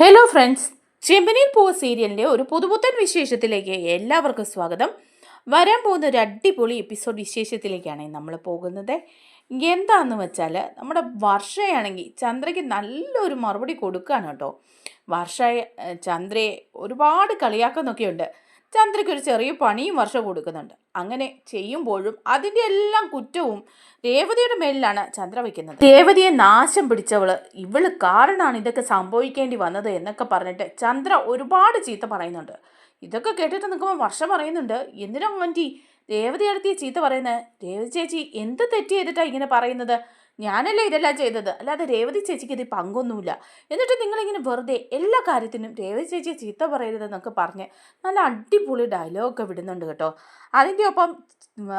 Hello friends ചെമ്പനിൽ പൂവ് സീരിയലിന്റെ ഒരു പുതുപുത്തൻ വിശേഷത്തിലേക്ക് എല്ലാവർക്കും സ്വാഗതം. വരാൻ പോകുന്ന ഒരു അടിപൊളി എപ്പിസോഡ് വിശേഷത്തിലേക്കാണ് നമ്മൾ പോകുന്നത്. എന്താന്ന് വെച്ചാൽ നമ്മുടെ വർഷയാണെങ്കിൽ ചന്ദ്രയ്ക്ക് നല്ലൊരു മറുപടി കൊടുക്കുകയാണ് കേട്ടോ. വർഷ ചന്ദ്രയെ ഒരുപാട് കളിയാക്കുന്നൊക്കെയുണ്ട്. ചന്ദ്രയ്ക്ക് ഒരു ചെറിയ പണിയും വർഷം കൊടുക്കുന്നുണ്ട്. അങ്ങനെ ചെയ്യുമ്പോഴും അതിന്റെ എല്ലാം കുറ്റവും രേവതിയുടെ മേലിലാണ് ചന്ദ്ര വയ്ക്കുന്നത്. രേവതിയെ നാശം പിടിച്ചവൾ ഇവൾ കാരണമാണ് ഇതൊക്കെ സംഭവിക്കേണ്ടി വന്നത് എന്നൊക്കെ പറഞ്ഞിട്ട് ചന്ദ്ര ഒരുപാട് ചീത്ത പറയുന്നുണ്ട്. ഇതൊക്കെ കേട്ടിട്ട് നിൽക്കുമ്പോൾ വർഷം പറയുന്നുണ്ട്. എന്തിനാ വണ്ടി രേവതി അടുത്തിയ ചീത്ത പറയുന്നത് രേവതി ചേച്ചി എന്ത് തെറ്റ് ചെയ്തിട്ടാണ് ഇങ്ങനെ പറയുന്നത്? ഞാനല്ലേ ഇതെല്ലാം ചെയ്തത്. അല്ലാതെ രേവതി ചേച്ചിക്ക് ഇത് പങ്കൊന്നുമില്ല. എന്നിട്ട് നിങ്ങളിങ്ങനെ വെറുതെ എല്ലാ കാര്യത്തിനും രേവതി ചേച്ചിയെ ചീത്ത പറയരുതെന്നൊക്കെ പറഞ്ഞ് നല്ല അടിപൊളി ഡയലോഗൊക്കെ വിടുന്നുണ്ട് കേട്ടോ. അതിന്റെ ഒപ്പം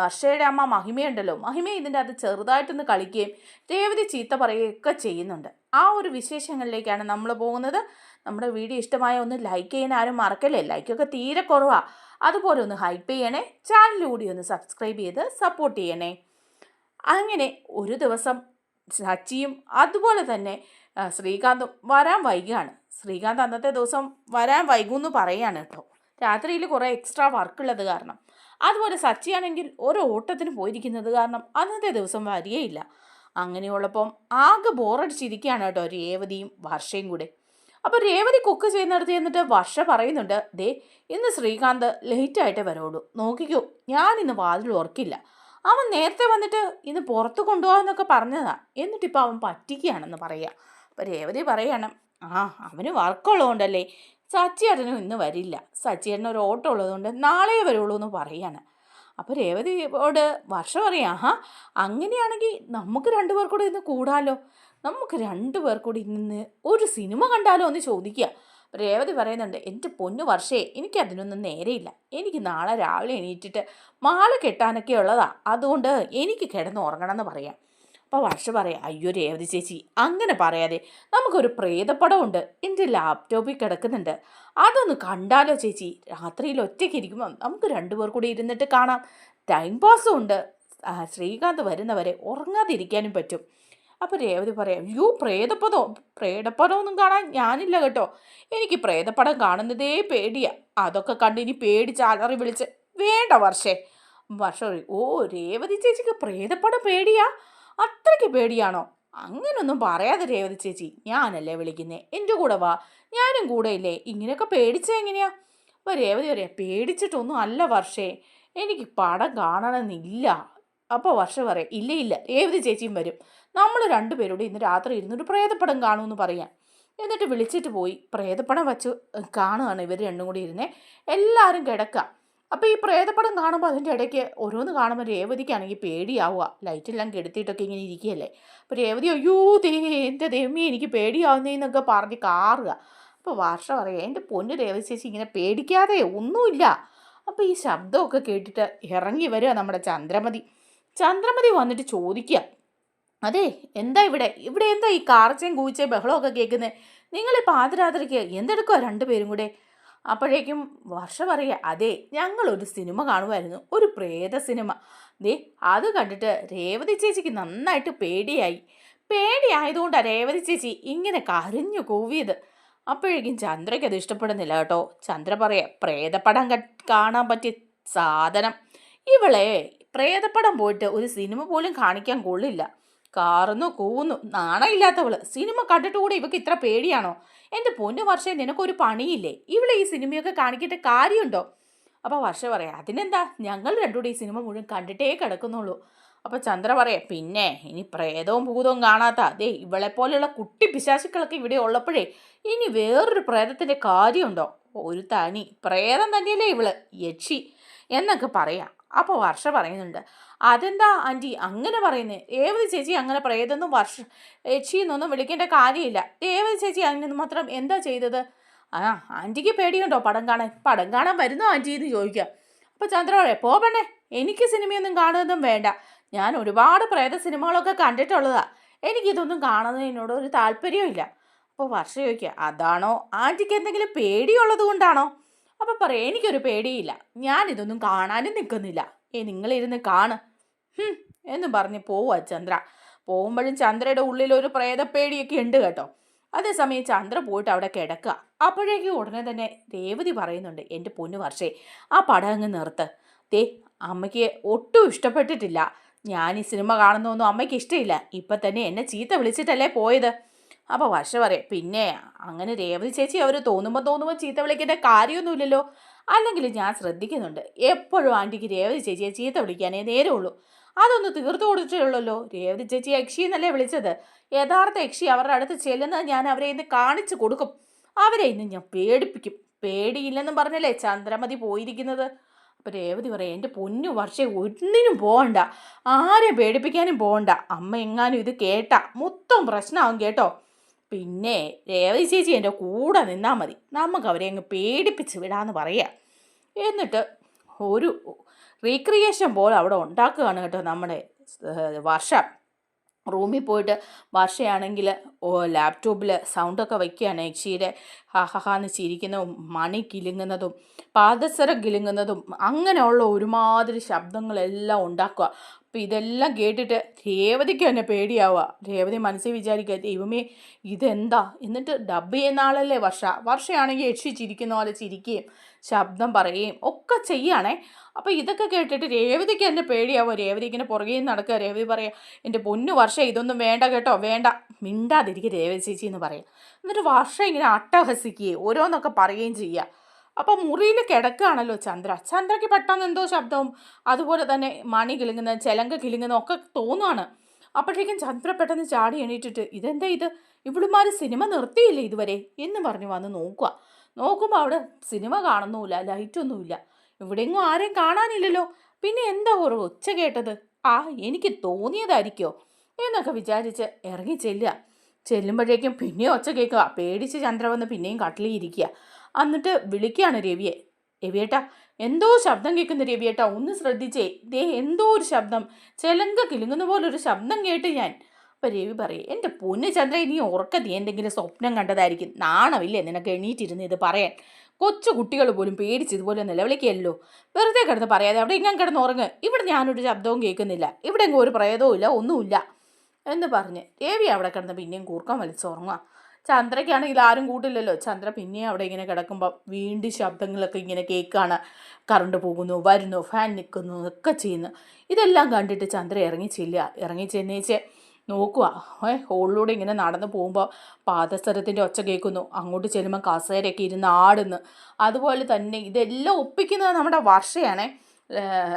അർഷയുടെ അമ്മ മഹിമയുണ്ടല്ലോ. മഹിമ ഇതിന്റെ അത് ചെറുതായിട്ടൊന്ന് കളിക്കുകയും രേവതി ചീത്ത പറയുകയൊക്കെ ചെയ്യുന്നുണ്ട്. ആ ഒരു വിശേഷങ്ങളിലേക്കാണ് നമ്മൾ പോകുന്നത്. നമ്മുടെ വീഡിയോ ഇഷ്ടമായ ഒന്ന് ലൈക്ക് ചെയ്യാൻ ആരും മറക്കല്ലേ? ലൈക്കൊക്കെ തീരെ കുറവാണ് അതുപോലെ ഒന്ന് ഹൈപ്പ് ചെയ്യണേ. ചാനലിലൂടെ ഒന്ന് സബ്സ്ക്രൈബ് ചെയ്ത് സപ്പോർട്ട് ചെയ്യണേ. അങ്ങനെ ഒരു ദിവസം സച്ചിയും അതുപോലെ തന്നെ ശ്രീകാന്തും വരാൻ വൈകുകയാണ് ശ്രീകാന്ത് അന്നത്തെ ദിവസം വരാൻ വൈകുമെന്ന് പറയുകയാണ് കേട്ടോ. രാത്രിയിൽ കുറേ എക്സ്ട്രാ വർക്കുള്ളത് കാരണം. അതുപോലെ സച്ചിയാണെങ്കിൽ ഒരു ഓട്ടത്തിന് പോയിരിക്കുന്നത് കാരണം അന്നത്തെ ദിവസം വരികയില്ല. അങ്ങനെയുള്ളപ്പം ആകെ ബോറടിച്ചിരിക്കുകയാണ് കേട്ടോ രേവതിയും വർഷയും കൂടെ. അപ്പോൾ രേവതി കുക്ക് ചെയ്യുന്നിടത്ത് ചെന്നിട്ട് വർഷ പറയുന്നുണ്ട് ദേ ഇന്ന് ശ്രീകാന്ത് ലേറ്റായിട്ടേ വരുള്ളൂ. നോക്കിക്കോ ഞാനിന്ന് വാതിൽ ഉറക്കില്ല. അവൻ നേരത്തെ വന്നിട്ട് ഇന്ന് പുറത്ത് കൊണ്ടുപോകാമെന്നൊക്കെ പറഞ്ഞതാ. എന്നിട്ടിപ്പോൾ അവൻ പറ്റിക്കുകയാണെന്ന് പറയുക. അപ്പോൾ രേവതി പറയുകയാണ് ആ അവന് വർക്കുള്ളതുകൊണ്ടല്ലേ? സച്ചിയേട്ടനും ഇന്ന് വരില്ല. സച്ചിയേട്ടൻ ഒരു ഓട്ടോ ഉള്ളതുകൊണ്ട് നാളെ വരുള്ളൂ എന്ന് പറയാണ്. അപ്പോൾ രേവതിയോട് വർഷം പറയാം ആഹാ അങ്ങനെയാണെങ്കിൽ നമുക്ക് രണ്ടു പേർക്കൂടെ ഇന്ന് കൂടാലോ? നമുക്ക് രണ്ടു കൂടി ഇന്ന് ഒരു സിനിമ കണ്ടാലോ? എന്ന് ചോദിക്കുക. രേവതി പറയുന്നുണ്ട് എന്റെ പൊന്നു വർഷേ എനിക്കതിനൊന്നും നേരെയില്ല. എനിക്ക് നാളെ രാവിലെ എണീറ്റിട്ട് മാല കെട്ടാനൊക്കെ ഉള്ളതാ. അതുകൊണ്ട് എനിക്ക് കിടന്ന് ഉറങ്ങണം എന്ന് പറയാം. അപ്പോൾ വർഷ പറയാം അയ്യോ രേവതി ചേച്ചി അങ്ങനെ പറയാതെ നമുക്കൊരു പ്രേതപ്പടമുണ്ട് എന്റെ ലാപ്ടോപ്പിൽ കിടക്കുന്നുണ്ട്. അതൊന്ന് കണ്ടാലോ ചേച്ചി? രാത്രിയിൽ ഒറ്റയ്ക്ക് ഇരിക്കുമ്പം നമുക്ക് രണ്ടുപേർ കൂടി ഇരുന്നിട്ട് കാണാം. ടൈം പാസ്സും ഉണ്ട്. ശ്രീകാന്ത് വരുന്നവരെ ഉറങ്ങാതിരിക്കാനും പറ്റും. അപ്പോൾ രേവതി പറയാം അയ്യോ പ്രേതപ്പതോ പ്രേതപ്പടമൊന്നും കാണാൻ ഞാനില്ല കേട്ടോ. എനിക്ക് പ്രേതപ്പടം കാണുന്നതേ പേടിയാ. അതൊക്കെ കണ്ട് ഇനി പേടിച്ച് അലറി വിളിച്ച് വേണ്ട വർഷേ. വർഷ ഓ രേവതി ചേച്ചിക്ക് പ്രേതപ്പടം പേടിയാ? അത്രയ്ക്ക് പേടിയാണോ? അങ്ങനൊന്നും പറയാതെ രേവതി ചേച്ചി ഞാനല്ലേ വിളിക്കുന്നേ? എന്റെ കൂടെ വാ. ഞാനും കൂടെ ഇല്ലേ? ഇങ്ങനെയൊക്കെ പേടിച്ച എങ്ങനെയാ? അപ്പോൾ രേവതി പറയാം പേടിച്ചിട്ടൊന്നും അല്ല വർഷേ. എനിക്ക് പടം കാണണമെന്നില്ല. അപ്പോൾ വർഷ പറയാം ഇല്ല ഇല്ല രേവതി ചേച്ചിയും വരും. നമ്മൾ രണ്ടുപേരോട് ഇന്ന് രാത്രി ഇരുന്നൊരു പ്രേതപ്പടം കാണുമെന്ന് പറയാം. എന്നിട്ട് വിളിച്ചിട്ട് പോയി പ്രേതപ്പടം വച്ച് കാണുകയാണ് ഇവർ രണ്ടും കൂടി ഇരുന്നേ. എല്ലാവരും കിടക്കുക അപ്പോൾ ഈ പ്രേതപ്പടം കാണുമ്പോൾ അതിന്റെ ഇടയ്ക്ക് ഓരോന്ന് കാണുമ്പോൾ രേവതിക്കാണെങ്കിൽ പേടിയാവുക. ലൈറ്റെല്ലാം കെടുത്തിയിട്ടൊക്കെ ഇങ്ങനെ ഇരിക്കുകയല്ലേ. അപ്പോൾ രേവതി അയ്യോ ദേ എന്റെ ദൈവമേ എനിക്ക് പേടിയാവുന്നതെന്നൊക്കെ പറഞ്ഞ് കാറുക. അപ്പോൾ വർഷ പറയുക എന്റെ പൊന്നു രേവതി ചേച്ചി ഇങ്ങനെ പേടിക്കാതെ ഒന്നുമില്ല. അപ്പോൾ ഈ ശബ്ദമൊക്കെ കേട്ടിട്ട് ഇറങ്ങി വരിക നമ്മുടെ ചന്ദ്രമതി. ചന്ദ്രമതി വന്നിട്ട് ചോദിക്കുക അതെ എന്താ ഇവിടെ? ഇവിടെ എന്താ ഈ കാർച്ചയും കൂച്ചയും ബഹളമൊക്കെ കേൾക്കുന്നത് ഈ പാതിരാത്രിക്ക് എന്തെടുക്കുക രണ്ടുപേരും കൂടെ? അപ്പോഴേക്കും വർഷ പറയുക അതെ ഞങ്ങളൊരു സിനിമ കാണുമായിരുന്നു ഒരു പ്രേത സിനിമ. ദേ അത് കണ്ടിട്ട് രേവതി ചേച്ചിക്ക് നന്നായിട്ട് പേടിയായി. പേടിയായതുകൊണ്ടാണ് രേവതി ചേച്ചി ഇങ്ങനെ കരഞ്ഞു കൂവിയത്. അപ്പോഴേക്കും ചന്ദ്രയ്ക്ക് അത് ഇഷ്ടപ്പെടുന്നില്ല കേട്ടോ. ചന്ദ്ര പറയാം പ്രേതപ്പടം കാണാൻ പറ്റിയ സാധനം. ഇവളെ പ്രേതപ്പടം പോയിട്ട് ഒരു സിനിമ പോലും കാണിക്കാൻ കൊള്ളില്ല. കാറുന്നു കൂവുന്നു നാണയില്ലാത്തവൾ. സിനിമ കണ്ടിട്ട് കൂടെ ഇവക്ക് ഇത്ര പേടിയാണോ? എന്റെ പൊന്നു വർഷം നിനക്കൊരു പണിയില്ലേ? ഇവിടെ ഈ സിനിമയൊക്കെ കാണിക്കേണ്ട കാര്യമുണ്ടോ? അപ്പോൾ വർഷ പറയാം അതിനെന്താ? ഞങ്ങൾ രണ്ടുകൂടി ഈ സിനിമ മുഴുവൻ കണ്ടിട്ടേ കിടക്കുന്നുള്ളൂ. അപ്പോൾ ചന്ദ്ര പറയാം പിന്നെ ഇനി പ്രേതവും ഭൂതവും കാണാത്ത അതേ ഇവളെ പോലെയുള്ള കുട്ടി പിശാശുക്കളൊക്കെ ഇവിടെ ഉള്ളപ്പോഴേ ഇനി വേറൊരു പ്രേതത്തിന്റെ കാര്യമുണ്ടോ? ഒരു തനി പ്രേതം തന്നെയല്ലേ ഇവൾ? യക്ഷി എന്നൊക്കെ പറയാം. അപ്പോൾ വർഷ പറയുന്നുണ്ട്. അതെന്താ ആന്റി അങ്ങനെ പറയുന്നത് രേവതി ചേച്ചി അങ്ങനെ പറയതെന്നും വർഷ യക്ഷിന്നൊന്നും വിളിക്കേണ്ട കാര്യമില്ല. രേവതി ചേച്ചി അതിന് മാത്രം എന്താ ചെയ്തത്? ആ ആന്റിക്ക് പേടിയുണ്ടോ? പടം കാണാൻ പടം കാണാൻ വരുന്നോ ആന്റി എന്ന് ചോദിക്കുക. അപ്പോൾ ചന്ദ്ര പറയാം എനിക്ക് സിനിമയൊന്നും കാണുന്നതും വേണ്ട. ഞാൻ ഒരുപാട് പ്രേത സിനിമകളൊക്കെ കണ്ടിട്ടുള്ളതാണ് എനിക്കിതൊന്നും കാണുന്നതിനോട് ഒരു താല്പര്യമില്ല അപ്പോൾ വർഷ ചോദിക്കുക അതാണോ? ആന്റിക്ക് എന്തെങ്കിലും പേടിയുള്ളത് കൊണ്ടാണോ? അപ്പോൾ പറയാം എനിക്കൊരു പേടിയില്ല. ഞാനിതൊന്നും കാണാനും നിൽക്കുന്നില്ല ഏ നിങ്ങളിരുന്ന് കാണ്. എന്ന് പറഞ്ഞ് പോവുക ചന്ദ്ര. പോകുമ്പോഴും ചന്ദ്രയുടെ ഉള്ളിൽ ഒരു പ്രേതപ്പേടിയൊക്കെ ഉണ്ട് കേട്ടോ. അതേസമയം ചന്ദ്ര പോയിട്ട് അവിടെ കിടക്കുക അപ്പോഴേക്കും ഉടനെ തന്നെ രേവതി പറയുന്നുണ്ട് എന്റെ പൊന്നു വർഷേ ആ പടം അങ്ങ് നിർത്ത്. തേ അമ്മയ്ക്ക് ഒട്ടും ഇഷ്ടപ്പെട്ടിട്ടില്ല. ഞാൻ ഈ സിനിമ കാണുന്നൊന്നും അമ്മയ്ക്ക് ഇഷ്ടമില്ല ഇപ്പം തന്നെ എന്നെ ചീത്ത വിളിച്ചിട്ടല്ലേ പോയത്? അപ്പോൾ വർഷ പറയാം പിന്നെ അങ്ങനെ രേവതി ചേച്ചി അവർ തോന്നുമ്പോൾ തോന്നുമ്പോൾ ചീത്ത വിളിക്കേണ്ട കാര്യമൊന്നുമില്ലല്ലോ. അല്ലെങ്കിൽ ഞാൻ ശ്രദ്ധിക്കുന്നുണ്ട് എപ്പോഴും ആന്റിക്ക് രേവതി ചേച്ചിയെ ചീത്ത വിളിക്കാനേ നേരമുള്ളൂ. അതൊന്ന് തീർത്തു കൊടുത്തിട്ടുള്ളല്ലോ രേവതി ചേച്ചി യക്ഷി എന്നല്ലേ വിളിച്ചത്? യഥാർത്ഥ യക്ഷി അവരുടെ അടുത്ത് ചെല്ലുന്നത് ഞാൻ അവരെ ഇന്ന് കാണിച്ചു കൊടുക്കും. അവരെ ഇന്ന് ഞാൻ പേടിപ്പിക്കും. പേടിയില്ലെന്നും പറഞ്ഞല്ലേ ചന്ദ്രമതി പോയിരിക്കുന്നത്? അപ്പോൾ രേവതി പറയാം എന്റെ പൊന്നു വർഷേ ഒന്നിനും പോകണ്ട ആരെ പേടിപ്പിക്കാനും പോകണ്ട അമ്മ എങ്ങാനും ഇത് കേട്ട മൊത്തം പ്രശ്നമാവും കേട്ടോ. പിന്നെ രേവതി ചേച്ചി എന്റെ കൂടെ നിന്നാൽ മതി. നമുക്ക് അവരെ അങ്ങ് പേടിപ്പിച്ച് വിടാമെന്ന് പറയാം. എന്നിട്ട് ഒരു റീക്രിയേഷൻ പോലെ അവിടെ ഉണ്ടാക്കുകയാണ് കേട്ടോ നമ്മുടെ വർഷ. റൂമിൽ പോയിട്ട് വർഷയാണെങ്കിൽ ലാപ്ടോപ്പിൽ സൗണ്ടൊക്കെ വയ്ക്കുകയാണ് യക്ഷിയുടെ ഹഹഹാന്ന് ചിരിക്കുന്നതും മണി കിലുങ്ങുന്നതും പാദസരം കിലുങ്ങുന്നതും അങ്ങനെയുള്ള ഒരുമാതിരി ശബ്ദങ്ങളെല്ലാം ഉണ്ടാക്കുക. അപ്പം ഇതെല്ലാം കേട്ടിട്ട് രേവതിക്ക് തന്നെ പേടിയാവുക. രേവതി മനസ്സിൽ വിചാരിക്കുക ദൈവമേ ഇതെന്താ? എന്നിട്ട് ഡബ് ചെയ്യുന്ന ആളല്ലേ വർഷ. വർഷയാണെങ്കിൽ യക്ഷിച്ചിരിക്കുന്ന പോലെ ചിരിക്കുകയും ശബ്ദം പറയുകയും ഒക്കെ ചെയ്യുകയാണേ. അപ്പോൾ ഇതൊക്കെ കേട്ടിട്ട് രേവതിക്ക് തന്നെ പേടിയാവുക രേവതി ഇങ്ങനെ പുറകെ നടക്കുക. രേവതി പറയുക എന്റെ പൊന്നു വർഷ ഇതൊന്നും വേണ്ട കേട്ടോ വേണ്ട. മിണ്ടാതിരിക്കുക രേവതി ചേച്ചി എന്ന് പറയാം. എന്നിട്ട് വർഷ ഇങ്ങനെ അട്ടഹസിക്കുകയും ഓരോന്നൊക്കെ പറയുകയും ചെയ്യുക. അപ്പോൾ മുറിയിൽ കിടക്കുകയാണല്ലോ ചന്ദ്ര. ചന്ദ്രയ്ക്ക് പെട്ടെന്ന് എന്തോ ശബ്ദവും അതുപോലെ തന്നെ മണി കിളിങ്ങുന്ന ചെലങ്ക കിളിങ്ങുന്ന ഒക്കെ തോന്നുകയാണ് അപ്പോഴേക്കും ചന്ദ്ര പെട്ടെന്ന് ചാടി എണീറ്റിട്ട് ഇതെന്താ ഇത്? ഇവിടുമാർ സിനിമ നിർത്തിയില്ലേ ഇതുവരെ? എന്ന് പറഞ്ഞു വന്ന് നോക്കുക. നോക്കുമ്പോൾ അവിടെ സിനിമ കാണുന്നുമില്ല ലൈറ്റൊന്നുമില്ല ഇവിടെയെങ്ങും ആരെയും കാണാനില്ലല്ലോ. പിന്നെ എന്താ ഒരു ഒച്ച കേട്ടത്? ആ എനിക്ക് തോന്നിയതായിരിക്കോ? എന്നൊക്കെ വിചാരിച്ച് ഇറങ്ങി ചെല്ലുക. ചെല്ലുമ്പോഴേക്കും പിന്നെയും ഒച്ച കേൾക്കുക. പേടിച്ച് ചന്ദ്ര വന്ന് പിന്നെയും കട്ടിലിൽ ഇരിക്കുക. എന്നിട്ട് വിളിക്കുകയാണ് രവിയെ. രവിയേട്ടാ എന്തോ ശബ്ദം കേൾക്കുന്ന രവിയേട്ടാ ഒന്ന് ശ്രദ്ധിച്ചേ. ദേ എന്തോ ഒരു ശബ്ദം. ചെലങ്ക കിലുങ്ങുന്ന പോലെ ഒരു ശബ്ദം കേട്ട് ഞാൻ. അപ്പം രവി പറയും എന്റെ പൊന്ന് ചന്ദ്ര നീ ഉറക്കത്തി എന്തെങ്കിലും സ്വപ്നം കണ്ടതായിരിക്കും. നാണമില്ലേ നിനക്ക് എണീറ്റിരുന്ന് ഇത് പറയാൻ? കൊച്ചു കുട്ടികൾ പോലും പേടിച്ച് ഇതുപോലെ നിലവിളിക്കുകയല്ലോ. വെറുതെ കിടന്ന് പറയാതെ അവിടെ ഇങ്ങനെ കിടന്ന് ഉറങ്ങ്. ഇവിടെ ഞാനൊരു ശബ്ദവും കേൾക്കുന്നില്ല. ഇവിടെ ഒരു പ്രേതവും ഇല്ല ഒന്നുമില്ല. എന്ന് പറഞ്ഞ് രവി അവിടെ കിടന്ന് പിന്നെയും കൂർക്കം വലിച്ചുറങ്ങുക ചന്ദ്രയ്ക്കാണെങ്കിൽ ആരും കൂട്ടില്ലല്ലോ. ചന്ദ്ര പിന്നെയും അവിടെ ഇങ്ങനെ കിടക്കുമ്പോൾ വീണ്ടും ശബ്ദങ്ങളൊക്കെ ഇങ്ങനെ കേൾക്കുകയാണ് കറണ്ട് പോകുന്നു വരുന്നു ഫാൻ നിൽക്കുന്നു ഒക്കെ ചെയ്യുന്നു. ഇതെല്ലാം കണ്ടിട്ട് ചന്ദ്ര ഇറങ്ങി ചെല്ലുക. ഇറങ്ങി ചെന്നേച്ച് നോക്കുക. ഏ ഹോളിലൂടെ ഇങ്ങനെ നടന്നു പോകുമ്പോൾ പാദസരത്തിന്റെ ഒച്ച കേൾക്കുന്നു. അങ്ങോട്ട് ചെല്ലുമ്പോൾ കസേരയൊക്കെ ഇരുന്ന് ആടുന്നു. അതുപോലെ തന്നെ ഇതെല്ലാം ഒപ്പിക്കുന്നത് നമ്മുടെ വർഷയാണേ.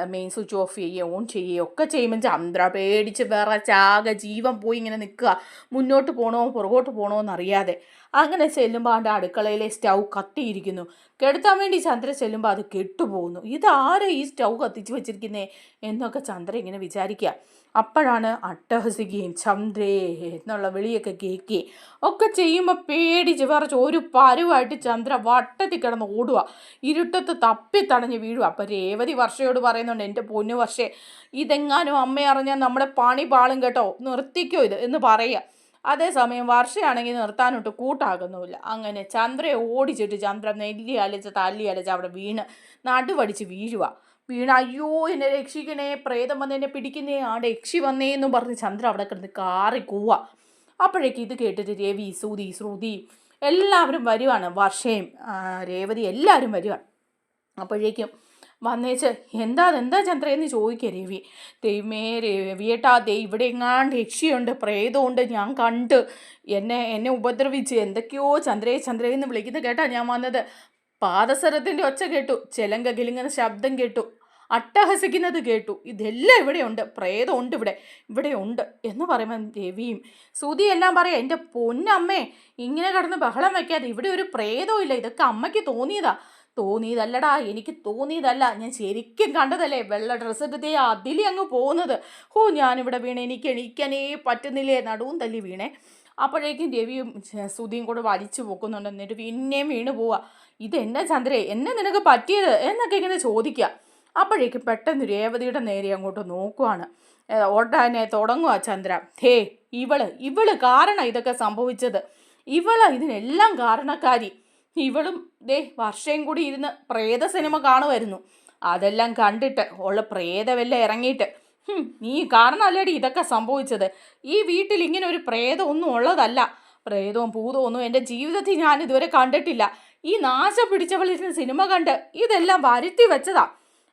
മെയിൻ സ്വിച്ച് ഓഫ് ചെയ്യുകയോ ഓൺ ചെയ്യുകയോ ഒക്കെ ചെയ്യുമ്പോൾ ചന്ദ്ര പേടിച്ച് വേറെ ചാക ജീവൻ പോയി ഇങ്ങനെ നിൽക്കുക. മുന്നോട്ട് പോകണോ പുറകോട്ട് പോകണോ എന്നറിയാതെ. അങ്ങനെ ചെല്ലുമ്പോൾ അതിന്റെ അടുക്കളയിലെ സ്റ്റൗ കത്തിയിരിക്കുന്നു. കെടുത്താൻ വേണ്ടി ചന്ദ്ര ചെല്ലുമ്പോൾ അത് കെട്ടുപോകുന്നു. ഇതാരാ ഈ സ്റ്റൗ കത്തിച്ച് വെച്ചിരിക്കുന്നേ? എന്നൊക്കെ ചന്ദ്ര ഇങ്ങനെ വിചാരിക്കുക. അപ്പോഴാണ് അട്ടഹസിക്കുകയും ചന്ദ്രേ എന്നുള്ള വിളിയൊക്കെ കേൾക്കുകയും ഒക്കെ ചെയ്യുമ്പോൾ പേടിച്ച് വിറച്ച് ഒരു പരുവായിട്ട് ചന്ദ്ര വട്ടത്തിൽ കിടന്ന് ഓടുക ഇരുട്ടത്ത് തപ്പി തടഞ്ഞ് വീഴുക അപ്പോൾ രേവതി വർഷയോട് പറയുന്നുണ്ട് എന്റെ പൊന്നു വർഷേ ഇതെങ്ങാനും അമ്മ അറിഞ്ഞാൽ നമ്മുടെ പണി പാളും കേട്ടോ. നിർത്തിക്കോ ഇത് എന്ന് പറയുക. അതേസമയം വർഷയാണെങ്കിൽ നിർത്താനൊട്ട് കൂട്ടാകുന്നുമില്ല. അങ്ങനെ ചന്ദ്രയെ ഓടിച്ചിട്ട് ചന്ദ്ര നെല്ലി അലച്ച് തല്ലി അലച്ച് അവിടെ വീണ് നടുവടിച്ച് വീഴുക വീണ അയ്യോ എന്നെ രക്ഷിക്കണേ പ്രേതം വന്ന് എന്നെ പിടിക്കുന്നേ ആ രക്ഷി വന്നേ എന്നും പറഞ്ഞ് ചന്ദ്ര അവിടെ കിടന്ന് കാറി കൂവ അപ്പോഴേക്ക് ഇത് കേട്ടിട്ട് രവി സൂതി ശ്രുതി എല്ലാവരും വരുവാണ്. വർഷയും രേവതി എല്ലാവരും വരുവാണ്. അപ്പോഴേക്കും വന്നേച്ച് എന്താ എന്താ ചന്ദ്ര എന്ന് ചോദിക്കുക രവി. ദൈവമേ രവിയേട്ടാ ദൈ ഇവിടെ എങ്ങാണ്ട് രക്ഷയുണ്ട് പ്രേതമുണ്ട് ഞാൻ കണ്ട്. എന്നെ എന്നെ ഉപദ്രവിച്ച് എന്തൊക്കെയോ ചന്ദ്രയെ ചന്ദ്രയെന്ന് വിളിക്കുന്നത് കേട്ടാ ഞാൻ വന്നത്. പാദസരത്തിന്റെ ഒച്ച കേട്ടു. ചെലങ്ക കിലുങ്ങുന്ന ശബ്ദം കേട്ടു. അട്ടഹസിക്കുന്നത് കേട്ടു. ഇതെല്ലാം ഇവിടെയുണ്ട്. പ്രേതമുണ്ട് ഇവിടെ ഇവിടെ. ഉണ്ട് എന്ന് പറയുമ്പോൾ ദേവിയും സുതി എല്ലാം പറയാം എന്റെ പൊന്നമ്മേ ഇങ്ങനെ കിടന്ന് ബഹളം വയ്ക്കാതെ ഇവിടെ ഒരു പ്രേതവും ഇല്ല. ഇതൊക്കെ അമ്മയ്ക്ക് തോന്നിയതാ. തോന്നിയതല്ലടാ. എനിക്ക് തോന്നിയതല്ല. ഞാൻ ശരിക്കും കണ്ടതല്ലേ? വെള്ള ഡ്രസ്സ് ഇട്ടതേ അതിലേ അങ്ങ് പോകുന്നത്. ഓ ഞാനിവിടെ വീണേ എനിക്ക് എണീക്കാനേ പറ്റുന്നില്ലേ? നടുവും തല്ലി വീണേ. അപ്പോഴേക്കും രവിയും സുധിയും കൂടെ വലിച്ചു പോക്കുന്നുണ്ട്. എന്നിട്ട് പിന്നെയും വീണ് പോവാ. ഇതെന്നാ ചന്ദ്രേ? എന്നെ നിനക്ക് പറ്റിയത്? എന്നൊക്കെ ഇങ്ങനെ ചോദിക്കുക അപ്പോഴേക്കും പെട്ടെന്ന് രേവതിയുടെ നേരെ അങ്ങോട്ട് നോക്കുവാണ്. ഓടാനെ തുടങ്ങുക ചന്ദ്ര. ഹേ ഇവൾ ഇവൾ കാരണം ഇതൊക്കെ സംഭവിച്ചത്. ഇവൾ ഇതിനെല്ലാം കാരണക്കാരി. ഇവളും ദേ വർഷയും കൂടി ഇരുന്ന് പ്രേത സിനിമ കാണുമായിരുന്നു. അതെല്ലാം കണ്ടിട്ട് ഉള്ള പ്രേതമെല്ലാം ഇറങ്ങിയിട്ട്. നീ കാരണമല്ലേടി ഇതൊക്കെ സംഭവിച്ചത്? ഈ വീട്ടിൽ ഇങ്ങനെ ഒരു പ്രേതം ഒന്നും ഉള്ളതല്ല പ്രേതവും ഭൂതവും ഒന്നും എന്റെ ജീവിതത്തിൽ ഞാൻ ഇതുവരെ കണ്ടിട്ടില്ല. ഈ നാശം പിടിച്ചവളിരുന്ന സിനിമ കണ്ട് ഇതെല്ലാം വരുത്തി വെച്ചതാ.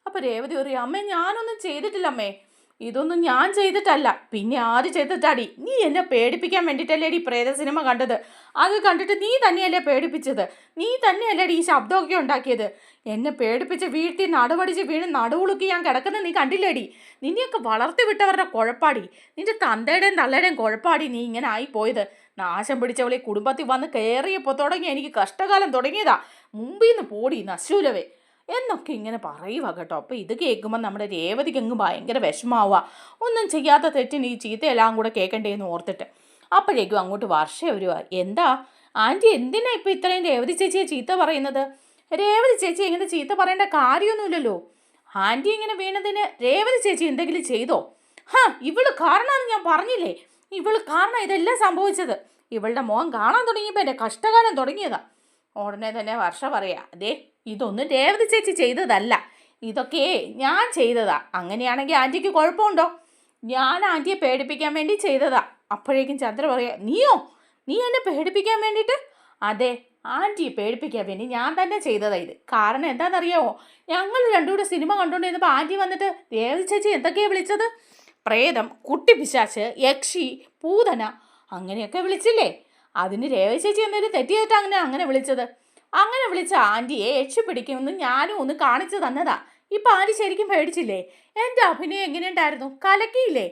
അപ്പൊ രേവതി പറയും അമ്മേ ഞാനൊന്നും ചെയ്തിട്ടില്ല അമ്മേ. ഇതൊന്നും ഞാൻ ചെയ്തിട്ടല്ല. പിന്നെ ആര് ചെയ്തിട്ടാടി? നീ എന്നെ പേടിപ്പിക്കാൻ വേണ്ടിയിട്ടല്ലേ ഈ പ്രേത സിനിമ കണ്ടത്? അത് കണ്ടിട്ട് നീ തന്നെയല്ലേ പേടിപ്പിച്ചത്? നീ തന്നെയല്ലേ ഈ ശബ്ദമൊക്കെ ഉണ്ടാക്കിയത്? എന്നെ പേടിപ്പിച്ച് വീഴ്ത്തി നടുവടിച്ച് വീണ് നടുവുളുക്കി ഞാൻ കിടക്കുന്നത് നീ കണ്ടില്ലേടി? നിന്നെയൊക്കെ വളർത്തി വിട്ടവരുടെ കുഴപ്പാടി. നിന്റെ തന്തയുടെയും തള്ളയുടെയും കുഴപ്പാടി നീ ഇങ്ങനെ ആയി പോയത്. നാശം പിടിച്ചവളെ കുടുംബത്തിൽ വന്ന് കയറിയപ്പോൾ തുടങ്ങി എനിക്ക് കഷ്ടകാലം തുടങ്ങിയതാ. മുമ്പിൽ നിന്ന് പോടി നശൂലവേ. എന്നൊക്കെ ഇങ്ങനെ പറയുക കേട്ടോ. അപ്പോൾ ഇത് കേൾക്കുമ്പോൾ നമ്മുടെ രേവതിക്ക് അങ്ങ് ഭയങ്കര വിഷമാവുക. ഒന്നും ചെയ്യാത്ത തെറ്റിന് ഈ ചീത്തയെല്ലാം കൂടെ കേൾക്കണ്ടേന്ന് ഓർത്തിട്ട് അപ്പോഴേക്കും അങ്ങോട്ട് വർഷ വരുക എന്താ? ആന്റി എന്തിനാ ഇപ്പം ഇത്രയും രേവതി ചേച്ചിയെ ചീത്ത പറയുന്നത്? രേവതി ചേച്ചി ഇങ്ങനെ ചീത്ത പറയേണ്ട കാര്യമൊന്നുമില്ലല്ലോ. ആന്റി ഇങ്ങനെ വീണതിന് രേവതി ചേച്ചി എന്തെങ്കിലും ചെയ്തോ? ഹാ ഇവൾ കാരണമാണ് ഞാൻ പറഞ്ഞില്ലേ? ഇവൾ കാരണം ഇതെല്ലാം സംഭവിച്ചത്. ഇവളുടെ മോൻ കാണാൻ തുടങ്ങിയപ്പോൾ എന്റെ കഷ്ടകാലം തുടങ്ങിയതാ. ഉടനെ തന്നെ വർഷ പറയാ അതെ ഇതൊന്നും രേവതി ചേച്ചി ചെയ്തതല്ല. ഇതൊക്കെ ഞാൻ ചെയ്തതാ. അങ്ങനെയാണെങ്കിൽ ആന്റിക്ക് കുഴപ്പമുണ്ടോ? ഞാൻ ആന്റിയെ പേടിപ്പിക്കാൻ വേണ്ടി ചെയ്തതാ. അപ്പോഴേക്കും ചന്ദ്ര പറയാ നീയോ? നീ എന്നെ പേടിപ്പിക്കാൻ വേണ്ടിയിട്ട്? അതെ ആന്റിയെ പേടിപ്പിക്കാൻ വേണ്ടി ഞാൻ തന്നെ ചെയ്തതാ ഇത്. കാരണം എന്താണെന്നറിയാമോ ഞങ്ങൾ രണ്ടുകൂടെ സിനിമ കണ്ടുകൊണ്ടിരുന്നപ്പോൾ ആന്റി വന്നിട്ട് രേവതി ചേച്ചി എന്തൊക്കെയാണ് വിളിച്ചത്? പ്രേതം കുട്ടി കുട്ടിപ്പിശാച്ച് യക്ഷി പൂതന അങ്ങനെയൊക്കെ വിളിച്ചില്ലേ? അതിന് രേവതി ചേച്ചി എന്തെങ്കിലും തെറ്റിയായിട്ടാണ് അങ്ങനെ അങ്ങനെ വിളിച്ചത്. അങ്ങനെ വിളിച്ച ആന്റിയെ രക്ഷപ്പിടിക്കുമെന്ന് ഞാനും ഒന്ന് കാണിച്ചു തന്നതാ. ഇപ്പൊ ആന്റി ശരിക്കും പേടിച്ചില്ലേ? എന്റെ അഭിനയം എങ്ങനെയുണ്ടായിരുന്നു? കലക്കിയില്ലേ?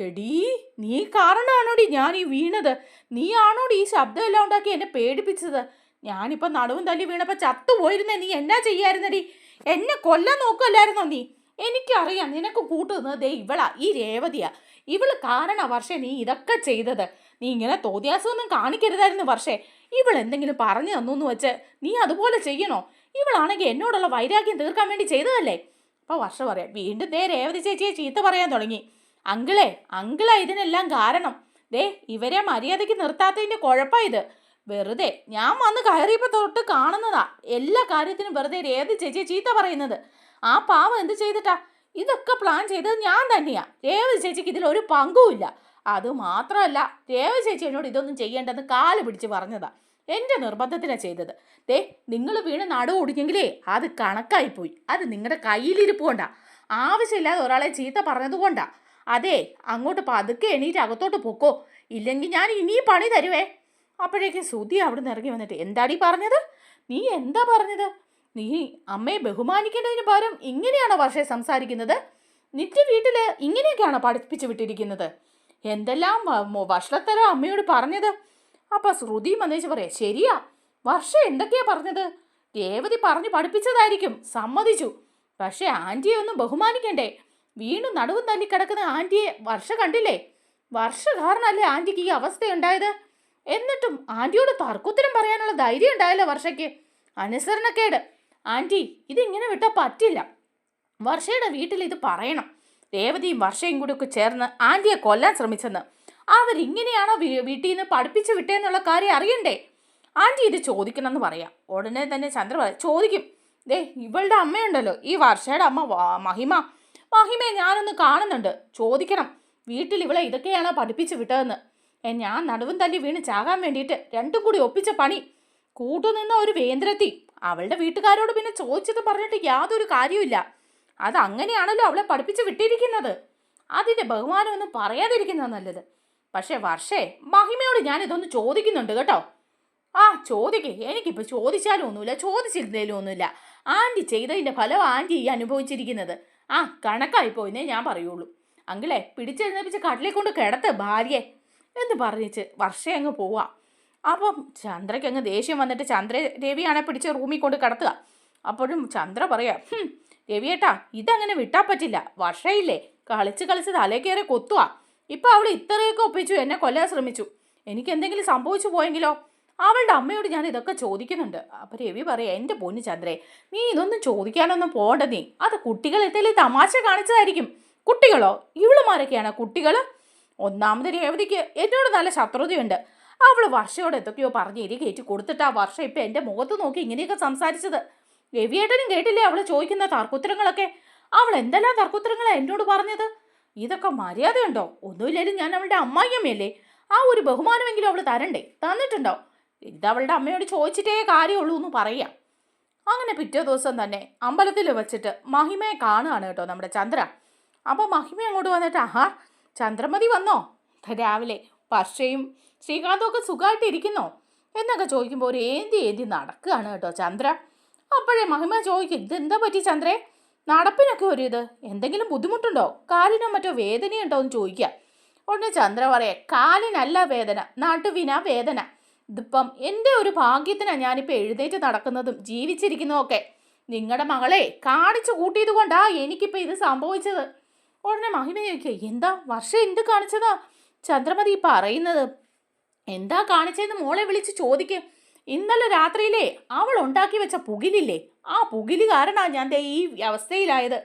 എടീ നീ കാരണമാണോടി ഞാൻ ഈ വീണത്? നീ ആണോടി ഈ ശബ്ദമെല്ലാം ഉണ്ടാക്കി എന്നെ പേടിപ്പിച്ചത്? ഞാനിപ്പോ നടുവും തല്ലി വീണപ്പോൾ ചത്തുപോയിരുന്നേ നീ എന്നാ ചെയ്യായിരുന്നടി? എന്നെ കൊല്ലാൻ നോക്കല്ലായിരുന്നോ നീ? എനിക്കറിയാം നിനക്ക് കൂട്ടുന്നത് ദേ ഇവളാ ഈ രേവതിയാ. ഇവൾ കാരണ വർഷം നീ ഇതൊക്കെ ചെയ്തത്. നീ ഇങ്ങനെ തോതിയാസമൊന്നും കാണിക്കരുതായിരുന്നു വർഷേ. ഇവൾ എന്തെങ്കിലും പറഞ്ഞു തന്നു വെച്ച് നീ അതുപോലെ ചെയ്യണോ? ഇവളാണെങ്കിൽ എന്നോടുള്ള വൈരാഗ്യം തീർക്കാൻ വേണ്ടി ചെയ്തതല്ലേ? അപ്പോൾ വർഷ പറയാം വീണ്ടും ദേ രേവതി ചേച്ചിയെ ചീത്ത പറയാൻ തുടങ്ങി. അങ്കിളെ അങ്കിളാ ഇതിനെല്ലാം കാരണം. ദേ ഇവരെ മര്യാദയ്ക്ക് നിർത്താത്തതിന്റെ കുഴപ്പമാണ് ഇത്. വെറുതെ ഞാൻ വന്ന് കയറിയപ്പോൾ തൊട്ട് കാണുന്നതാ എല്ലാ കാര്യത്തിനും വെറുതെ രേവതി ചേച്ചിയെ ചീത്ത പറയുന്നത്. ആ പാവം എന്ത് ചെയ്തിട്ടാ? ഇതൊക്കെ പ്ലാൻ ചെയ്തത് ഞാൻ തന്നെയാണ് രേവതി ചേച്ചിക്ക് ഇതിൽ ഒരു പങ്കുമില്ല അത് മാത്രമല്ല രേവ ചേച്ചി എന്നോട് ഇതൊന്നും ചെയ്യേണ്ടെന്ന് കാൽ പിടിച്ച് പറഞ്ഞതാ. എന്റെ നിർബന്ധത്തിനാണ് ചെയ്തത്. ദേ നിങ്ങൾ വീണ് നടു ഒടിഞ്ഞെങ്കിലേ അത് കണക്കായിപ്പോയി അത് നിങ്ങളുടെ കയ്യിലിരിപ്പ് കൊണ്ടാ. ആവശ്യമില്ലാതെ ഒരാളെ ചീത്ത പറഞ്ഞതുകൊണ്ടാ അതെ അങ്ങോട്ട് പതുക്കെ എണീറ്റ് അകത്തോട്ട് പൊക്കോ. ഇല്ലെങ്കിൽ ഞാൻ ഇനി പണി തരുവേ. അപ്പോഴേക്കും സുധി അവിടെ നിന്ന് ഇറങ്ങി വന്നിട്ട് എന്താടി പറഞ്ഞത്? നീ എന്താ പറഞ്ഞത്? നീ അമ്മയെ ബഹുമാനിക്കേണ്ടതിന് പകരം ഇങ്ങനെയാണോ പക്ഷേ സംസാരിക്കുന്നത്? നിത്യ വീട്ടിൽ ഇങ്ങനെയൊക്കെയാണോ പഠിപ്പിച്ചു വിട്ടിരിക്കുന്നത്? എന്തെല്ലാം വ- മൊ- വഷളത്തരം അമ്മയോട് പറഞ്ഞത്? അപ്പൊ ശ്രുതി മനേജ് പറയാ ശരിയാ. വർഷ എന്തൊക്കെയാ പറഞ്ഞത്? രേവതി പറഞ്ഞു പഠിപ്പിച്ചതായിരിക്കും. സമ്മതിച്ചു. പക്ഷെ ആന്റിയെ ഒന്നും ബഹുമാനിക്കണ്ടേ? വീണ്ടും നടുവും തല്ലി കിടക്കുന്ന ആന്റിയെ വർഷ കണ്ടില്ലേ? വർഷ കാരണല്ലേ ആന്റിക്ക് ഈ അവസ്ഥയുണ്ടായത്? എന്നിട്ടും ആന്റിയോട് തർക്കുത്തരം പറയാനുള്ള ധൈര്യം ഉണ്ടായല്ലോ വർഷയ്ക്ക്. അനുസരണക്കേട്. ആന്റി ഇതിങ്ങനെ വിട്ടാൽ പറ്റില്ല. വർഷയുടെ വീട്ടിൽ ഇത് പറയണം. രേവതിയും വർഷയും കൂടി ഒക്കെ ചേർന്ന് ആന്റിയെ കൊല്ലാൻ ശ്രമിച്ചെന്ന്. അവരിങ്ങനെയാണോ വീട്ടിൽ നിന്ന് പഠിപ്പിച്ചു വിട്ടേന്നുള്ള കാര്യം അറിയണ്ടേ? ആന്റി ഇത് ചോദിക്കണമെന്ന് പറയാം. ഉടനെ തന്നെ ചന്ദ്ര ചോദിക്കും. ദേ ഇവളുടെ അമ്മയുണ്ടല്ലോ. ഈ വർഷയുടെ അമ്മ മഹിമ. മഹിമയെ ഞാനൊന്ന് കാണുന്നുണ്ട്. ചോദിക്കണം. വീട്ടിൽ ഇവളെ ഇതൊക്കെയാണോ പഠിപ്പിച്ചു വിട്ടതെന്ന്. ഞാൻ നടുവും തല്ലി വീണ് ചാകാൻ വേണ്ടിയിട്ട് രണ്ടും കൂടി ഒപ്പിച്ച പണി. കൂട്ടുനിന്ന ഒരു വേന്ദ്രത്തി. അവളുടെ വീട്ടുകാരോട് പിന്നെ ചോദിച്ചത് പറഞ്ഞിട്ട് യാതൊരു കാര്യമില്ല അത് അങ്ങനെയാണല്ലോ അവളെ പഠിപ്പിച്ച് വിട്ടിരിക്കുന്നത്. അതിന്റെ ബഹുമാനമൊന്നും പറയാതിരിക്കുന്നത് നല്ലത്. പക്ഷേ വർഷേ മഹിമയോട് ഞാൻ ഇതൊന്ന് ചോദിക്കുന്നുണ്ട് കേട്ടോ. ആ ചോദിക്കേ. എനിക്കിപ്പോൾ ചോദിച്ചാലും ഒന്നുമില്ല ചോദിച്ചിരുന്നേലും ഒന്നുമില്ല ആന്റി ചെയ്തതിന്റെ ഫലം ആന്റി ഈ അനുഭവിച്ചിരിക്കുന്നത്. ആ കണക്കായി പോയിന്നേ ഞാൻ പറയുള്ളൂ. അങ്കിളെ പിടിച്ചെഴുന്നേപ്പിച്ച് കടലിൽ കൊണ്ട് കിടത്ത് ഭാര്യയെ. എന്ന് പറഞ്ഞിച്ച് വർഷേ അങ്ങ് പോവാം. അപ്പം ചന്ദ്രയ്ക്ക് അങ്ങ് ദേഷ്യം വന്നിട്ട് ചന്ദ്രദേവിയാണെ പിടിച്ച് റൂമിൽ കൊണ്ട് കിടത്തുക. അപ്പോഴും ചന്ദ്ര പറയാം "ഹും, രവിയേട്ടാ ഇതങ്ങനെ വിട്ടാ പറ്റില്ല. വർഷയില്ലേ? കളിച്ച് കളിച്ച് തലേ കയറി കൊത്തുക ഇപ്പം അവൾ ഇത്രയൊക്കെ ഒപ്പിച്ചു എന്നെ കൊല്ലാൻ ശ്രമിച്ചു. എനിക്ക് എന്തെങ്കിലും സംഭവിച്ചു പോയെങ്കിലോ? അവളുടെ അമ്മയോട് ഞാൻ ഇതൊക്കെ ചോദിക്കുന്നുണ്ട്. അപ്പം രവി പറയാ എന്റെ പൊന്നു ചന്ദ്രേ നീ ഇതൊന്നും ചോദിക്കാനൊന്നും പോകണ്ട നീ. അത് കുട്ടികൾ എന്തെങ്കിലും തമാശ കാണിച്ചതായിരിക്കും. കുട്ടികളോ? ഇവളുമാരൊക്കെയാണ് കുട്ടികൾ ഒന്നാമത് രേവതിക്ക് എന്നോട് നല്ല ശത്രുതയുണ്ട്. അവൾ വർഷയോട് എന്തൊക്കെയോ പറഞ്ഞ് എരി കയറ്റി കൊടുത്തിട്ട് ആ വർഷം ഇപ്പം എന്റെ മുഖത്ത് നോക്കി ഇങ്ങനെയൊക്കെ സംസാരിച്ചത്. രവിയേട്ടനും കേട്ടില്ലേ അവൾ ചോദിക്കുന്ന തർക്കുത്തരങ്ങളൊക്കെ? അവൾ എന്തെല്ലാം തർക്കുത്തരങ്ങളാണ് എന്നോട് പറഞ്ഞത്? ഇതൊക്കെ മര്യാദയുണ്ടോ? ഒന്നുമില്ലേലും ഞാൻ അവളുടെ അമ്മായിയമ്മയല്ലേ? ആ ഒരു ബഹുമാനമെങ്കിലും അവൾ തരണ്ടേ? തന്നിട്ടുണ്ടോ? ഇത് അവളുടെ അമ്മയോട് ചോദിച്ചിട്ടേ കാര്യമുള്ളൂ എന്ന് പറയാം. അങ്ങനെ പിറ്റേ ദിവസം തന്നെ അമ്പലത്തിൽ വെച്ചിട്ട് മഹിമയെ കാണുകയാണ് കേട്ടോ നമ്മുടെ ചന്ദ്ര. അപ്പോൾ മഹിമ അങ്ങോട്ട് വന്നിട്ട് ആഹാ ചന്ദ്രമതി വന്നോ? രാവിലെ വർഷയും ശ്രീകാന്തും ഒക്കെ സുഖമായിട്ട് ഇരിക്കുന്നോ എന്നൊക്കെ ചോദിക്കുമ്പോൾ ഒരു ഏന്തി ഏന്തി നടക്കുകയാണ് കേട്ടോ ചന്ദ്ര. അപ്പോഴേ മഹിമ ചോദിക്കും ഇതെന്താ പറ്റി ചന്ദ്രേ? നടപ്പിനൊക്കെ ഒരു ഇത്. എന്തെങ്കിലും ബുദ്ധിമുട്ടുണ്ടോ? കാലിനോ മറ്റോ വേദനയുണ്ടോ എന്ന് ചോദിക്കുക. ഉടനെ ചന്ദ്ര പറയേ കാലിനല്ല വേദന നടുവിനാ വേദന. ഇതിപ്പം എന്റെ ഒരു ഭാഗ്യത്തിനാണ് ഞാനിപ്പോൾ എഴുന്നേറ്റ് നടക്കുന്നതും ജീവിച്ചിരിക്കുന്നതും ഒക്കെ. നിങ്ങളുടെ മകളെ കാണിച്ചു കൂട്ടിയത് കൊണ്ടാ എനിക്കിപ്പോൾ ഇത് സംഭവിച്ചത്. ഉടനെ മഹിമ ചോദിക്കുക എന്താ വർഷം എന്ത് കാണിച്ചതാ? ചന്ദ്രമതി പറയുന്നത് എന്താ കാണിച്ചതെന്ന് മോളെ വിളിച്ച് ചോദിക്കും. ഇന്നലെ രാത്രിയിലേ അവൾ ഉണ്ടാക്കി വെച്ച പുകിലില്ലേ? ആ പുകിൽ കാരണമാണ് ഞാൻ ദേ ഈ അവസ്ഥയിലായത്.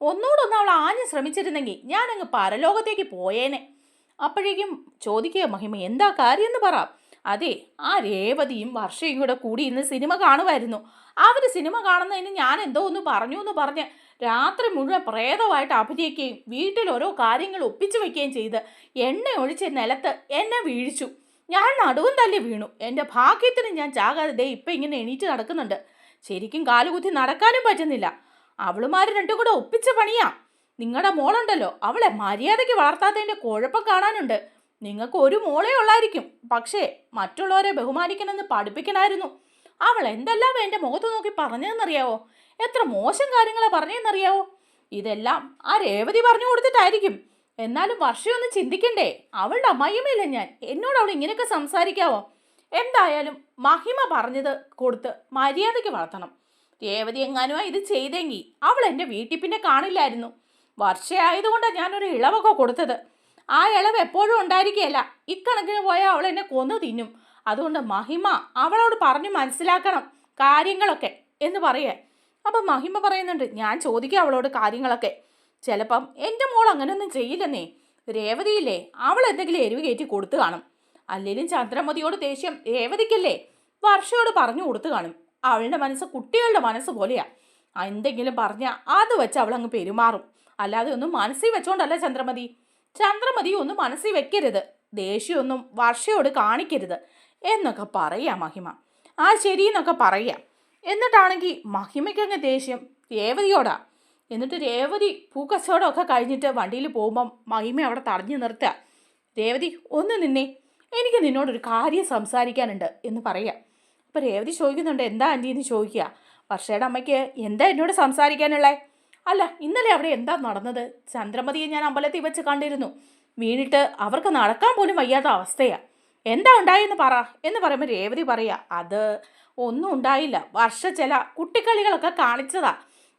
ഒന്നുകൂടൊന്ന് അവൾ ആഞ്ഞ് ശ്രമിച്ചിരുന്നെങ്കിൽ ഞാൻ അങ്ങ് പരലോകത്തേക്ക് പോയേനെ. അപ്പോഴേക്കും ചോദിക്കുക മഹിമ എന്താ കാര്യം എന്ന് പറ. അതെ ആ രേവതിയും വർഷയും കൂടെ കൂടി ഇന്ന് സിനിമ കാണുമായിരുന്നു. അവർ സിനിമ കാണുന്നതിന് ഞാൻ എന്തോ ഒന്ന് പറഞ്ഞു എന്ന് പറഞ്ഞ് രാത്രി മുഴുവൻ പ്രേതമായിട്ട് അഭിനയിക്കുകയും വീട്ടിൽ ഓരോ കാര്യങ്ങൾ ഒപ്പിച്ചു വയ്ക്കുകയും ചെയ്ത് എണ്ണ ഒഴിച്ച് നിലത്ത് എന്നെ വീഴിച്ചു. ഞാൻ നടുവും തല്ലി വീണു. എന്റെ ഭാഗ്യത്തിന് ഞാൻ ചാകാതെ ഇപ്പം ഇങ്ങനെ എണീറ്റ് നടക്കുന്നുണ്ട്. ശരിക്കും കാലുകുത്തി നടക്കാനും പറ്റുന്നില്ല. അവളുമാർ രണ്ടും കൂടെ ഒപ്പിച്ച പണിയാ. നിങ്ങളുടെ മോളുണ്ടല്ലോ. അവളെ മര്യാദയ്ക്ക് വളർത്താത്തതിന്റെ കുഴപ്പം കാണാനുണ്ട്. നിങ്ങൾക്ക് ഒരു മോളേ ഉള്ളായിരിക്കും. പക്ഷേ മറ്റുള്ളവരെ ബഹുമാനിക്കണമെന്ന് പഠിപ്പിക്കണമായിരുന്നു അവൾ എന്തെല്ലാം എന്റെ മുഖത്ത് നോക്കി പറഞ്ഞതെന്നറിയാവോ? എത്ര മോശം കാര്യങ്ങളാണ് പറഞ്ഞതെന്നറിയാവോ? ഇതെല്ലാം ആ രേവതി പറഞ്ഞു കൊടുത്തിട്ടായിരിക്കും. എന്നാലും വർഷയൊന്ന് ചിന്തിക്കണ്ടേ. അവളുടെ അമ്മയുമല്ലേ ഞാൻ? എന്നോട് അവൾ ഇങ്ങനെയൊക്കെ സംസാരിക്കാവോ? എന്തായാലും മഹിമ പറഞ്ഞത് കൊടുത്ത് മര്യാദയ്ക്ക് വളർത്തണം. രേവതി എങ്ങാനുമാ ഇത് ചെയ്തെങ്കിൽ അവൾ എന്റെ വീട്ടിൽ പിന്നെ കാണില്ലായിരുന്നു. വർഷയായതുകൊണ്ടാണ് ഞാനൊരു ഇളവൊക്കെ കൊടുത്തത്. ആ ഇളവ് എപ്പോഴും ഉണ്ടായിരിക്കുകയല്ല ഇക്കണക്കിന് പോയാൽ അവൾ എന്നെ കൊന്നു തിന്നും. അതുകൊണ്ട് മഹിമ അവളോട് പറഞ്ഞു മനസ്സിലാക്കണം കാര്യങ്ങളൊക്കെ എന്ന് പറയേ. അപ്പം മഹിമ പറയുന്നുണ്ട് ഞാൻ ചോദിക്കാം അവളോട് കാര്യങ്ങളൊക്കെ. ചിലപ്പം എന്റെ മോൾ അങ്ങനെയൊന്നും ചെയ്യില്ലെന്നേ. രേവതിയില്ലേ അവൾ എന്തെങ്കിലും എരിവ് കയറ്റി കൊടുത്തു കാണും. അല്ലെങ്കിലും ചന്ദ്രമതിയോട് ദേഷ്യം രേവതിക്കല്ലേ വർഷയോട് പറഞ്ഞു കൊടുത്തു കാണും. അവളുടെ മനസ്സ് കുട്ടികളുടെ മനസ്സ് പോലെയാ. എന്തെങ്കിലും പറഞ്ഞാൽ അത് വെച്ച് അവൾ അങ്ങ് പെരുമാറും. അല്ലാതെ ഒന്നും മനസ്സിൽ വെച്ചോണ്ടല്ല ചന്ദ്രമതി. ചന്ദ്രമതി ഒന്നും മനസ്സിൽ വെക്കരുത്. ദേഷ്യമൊന്നും വർഷയോട് കാണിക്കരുത് എന്നൊക്കെ പറയാം മഹിമ. ആ ശരി എന്നൊക്കെ പറയാം. എന്നിട്ടാണെങ്കിൽ മഹിമയ്ക്കങ്ങ് ദേഷ്യം രേവതിയോടാ. എന്നിട്ട് രേവതി പൂക്കച്ചവടമൊക്കെ കഴിഞ്ഞിട്ട് വണ്ടിയിൽ പോകുമ്പം മഹിമ അവിടെ തടഞ്ഞു നിർത്തുക. രേവതി ഒന്ന് നിന്നെ. എനിക്ക് നിന്നോടൊരു കാര്യം സംസാരിക്കാനുണ്ട് എന്ന് പറയാം അപ്പോൾ രേവതി ചോദിക്കുന്നുണ്ട് എന്താ ആന്റി എന്ന് ചോദിക്കുക. വർഷയുടെ അമ്മയ്ക്ക് എന്താ എന്നോട് സംസാരിക്കാനുള്ളത് അല്ല ഇന്നലെ അവിടെ എന്താ നടന്നത്? ചന്ദ്രമതിയെ ഞാൻ അമ്പലത്തിൽ വെച്ച് കണ്ടിരുന്നു. വീണിട്ട് അവർക്ക് നടക്കാൻ പോലും വയ്യാത്ത അവസ്ഥയാണ് എന്താ ഉണ്ടായെന്ന് പറ എന്ന് പറയുമ്പോൾ രേവതി പറയുക അത് ഒന്നും ഉണ്ടായില്ല. വർഷ ചില കുട്ടിക്കളികളൊക്കെ കാണിച്ചതാ.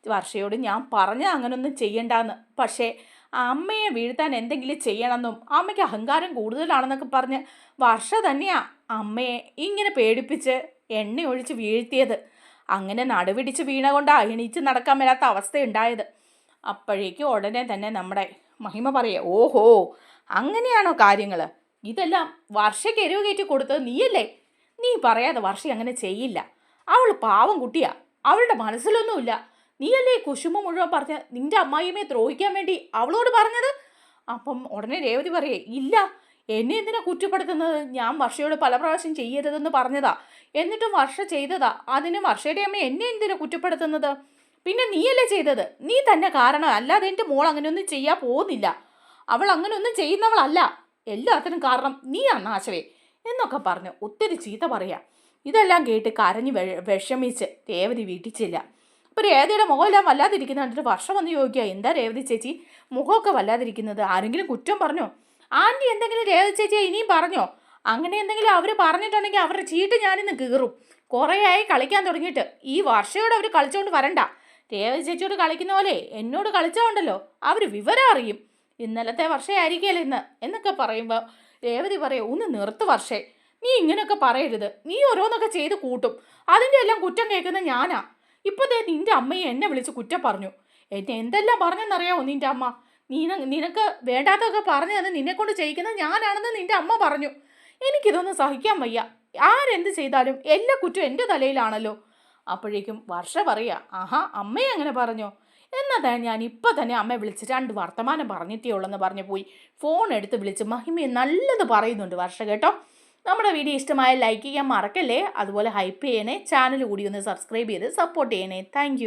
വർഷയോട് ഞാൻ പറഞ്ഞ അങ്ങനൊന്നും ചെയ്യണ്ടെന്ന്. പക്ഷേ അമ്മയെ വീഴ്ത്താൻ എന്തെങ്കിലും ചെയ്യണമെന്നും അമ്മയ്ക്ക് അഹങ്കാരം കൂടുതലാണെന്നൊക്കെ പറഞ്ഞ് വർഷ തന്നെയാ അമ്മയെ ഇങ്ങനെ പേടിപ്പിച്ച് എണ്ണ ഒഴിച്ച് വീഴ്ത്തിയത്. അങ്ങനെ നടുപിടിച്ച് വീണ കൊണ്ട് എണീച്ച് നടക്കാൻ മേലാത്ത അവസ്ഥ ഉണ്ടായത് അപ്പോഴേക്കും ഉടനെ തന്നെ നമ്മുടെ മഹിമ പറയുക ഓഹോ അങ്ങനെയാണോ കാര്യങ്ങൾ ഇതെല്ലാം വർഷയ്ക്ക് എരിവ് കയറ്റി കൊടുത്തത് നീയല്ലേ? നീ പറയാതെ വർഷ അങ്ങനെ ചെയ്യില്ല. അവൾ പാവം കുട്ടിയാ. അവളുടെ മനസ്സിലൊന്നുമില്ല. നീയല്ലേ കുശുമ്പ മുഴുവൻ പറഞ്ഞ് നിന്റെ അമ്മായിയമ്മയെ ദ്രോഹിക്കാൻ വേണ്ടി അവളോട് പറഞ്ഞത്? അപ്പം ഉടനെ രേവതി പറയേ ഇല്ല എന്നെ എന്തിനാ കുറ്റപ്പെടുത്തുന്നത്? ഞാൻ വർഷയോട് പല പ്രാവശ്യം ചെയ്യരുതെന്ന് പറഞ്ഞതാ. എന്നിട്ടും വർഷ ചെയ്തതാ. അതിന് വർഷയുടെ അമ്മ എന്നെ എന്തിനാ കുറ്റപ്പെടുത്തുന്നത്? പിന്നെ നീയല്ലേ ചെയ്തത്? നീ തന്നെ കാരണം അല്ലാതെ എന്റെ മോൾ അങ്ങനെയൊന്നും ചെയ്യാൻ പോകുന്നില്ല. അവൾ അങ്ങനെയൊന്നും ചെയ്യുന്നവളല്ല. എല്ലാത്തിനും കാരണം നീ അന്നാശവേ എന്നൊക്കെ പറഞ്ഞ് ഒത്തിരി ചീത്ത പറയാ. ഇതെല്ലാം കേട്ട് കരഞ്ഞ് വിഷമിച്ച് രേവതി വീട്ടിൽ അപ്പോൾ രേവതിയുടെ മുഖമെല്ലാം വല്ലാതിരിക്കുന്ന കണ്ടിട്ട് വർഷം വന്ന് ചോദിക്കുക എന്താ രേവതി ചേച്ചി? മുഖമൊക്കെ വല്ലാതിരിക്കുന്നത്? ആരെങ്കിലും കുറ്റം പറഞ്ഞോ? ആന്റി എന്തെങ്കിലും രേവതി ചേച്ചിയെ ഇനിയും പറഞ്ഞോ? അങ്ങനെ എന്തെങ്കിലും അവർ പറഞ്ഞിട്ടുണ്ടെങ്കിൽ അവരുടെ ചീട്ട് ഞാനിന്ന് കീറും. കുറേയായി കളിക്കാൻ തുടങ്ങിയിട്ട്. ഈ വർഷയോട് അവർ കളിച്ചുകൊണ്ട് വരണ്ട. രേവതി ചേച്ചിയോട് കളിക്കുന്ന പോലെ എന്നോട് കളിച്ചാണ്ടല്ലോ. അവർ വിവരം അറിയും. ഇന്നലത്തെ വർഷമായിരിക്കുമല്ലോ ഇന്ന്? എന്നൊക്കെ പറയുമ്പോൾ രേവതി പറയും ഒന്ന് നിർത്ത് വർഷേ. നീ ഇങ്ങനെയൊക്കെ പറയരുത്. നീ ഓരോന്നൊക്കെ ചെയ്ത് കൂട്ടും. അതിന്റെ എല്ലാം കുറ്റം കേൾക്കുന്ന ഞാനാ. ഇപ്പോഴത്തെ നിന്റെ അമ്മയെ എന്നെ വിളിച്ച് കുറ്റം പറഞ്ഞു. എന്നെ എന്തെല്ലാം പറഞ്ഞെന്നറിയാമോ നിന്റെ അമ്മ? നീ നിനക്ക് വേണ്ടാത്തൊക്കെ നിന്നെ കൊണ്ട് ചെയ്യിക്കുന്നത് ഞാനാണെന്ന് നിന്റെ അമ്മ പറഞ്ഞു. എനിക്കിതൊന്നും സഹിക്കാൻ വയ്യ. ആരെന്ത് ചെയ്താലും എല്ലാ കുറ്റവും എന്റെ തലയിലാണല്ലോ. അപ്പോഴേക്കും വർഷ പറയുക ആഹാ അമ്മയെ അങ്ങനെ പറഞ്ഞോ? എന്നതാ ഞാൻ ഇപ്പോൾ തന്നെ അമ്മയെ വിളിച്ച് രണ്ട് വർത്തമാനം പറഞ്ഞിട്ടേ ഉള്ളെന്ന് പറഞ്ഞു പോയി. ഫോൺ എടുത്ത് വിളിച്ച് മഹിമയെ നല്ലത് പറയുന്നുണ്ട് വർഷ കേട്ടോ. നമ്മുടെ വീഡിയോ ഇഷ്ടമായ ലൈക്ക് ചെയ്യാൻ മറക്കല്ലേ? അതുപോലെ ഹൈപ്പ് ചെയ്യണേ ചാനൽ കൂടി ഒന്ന് സബ്സ്ക്രൈബ് ചെയ്ത് സപ്പോർട്ട് ചെയ്യണേ. താങ്ക്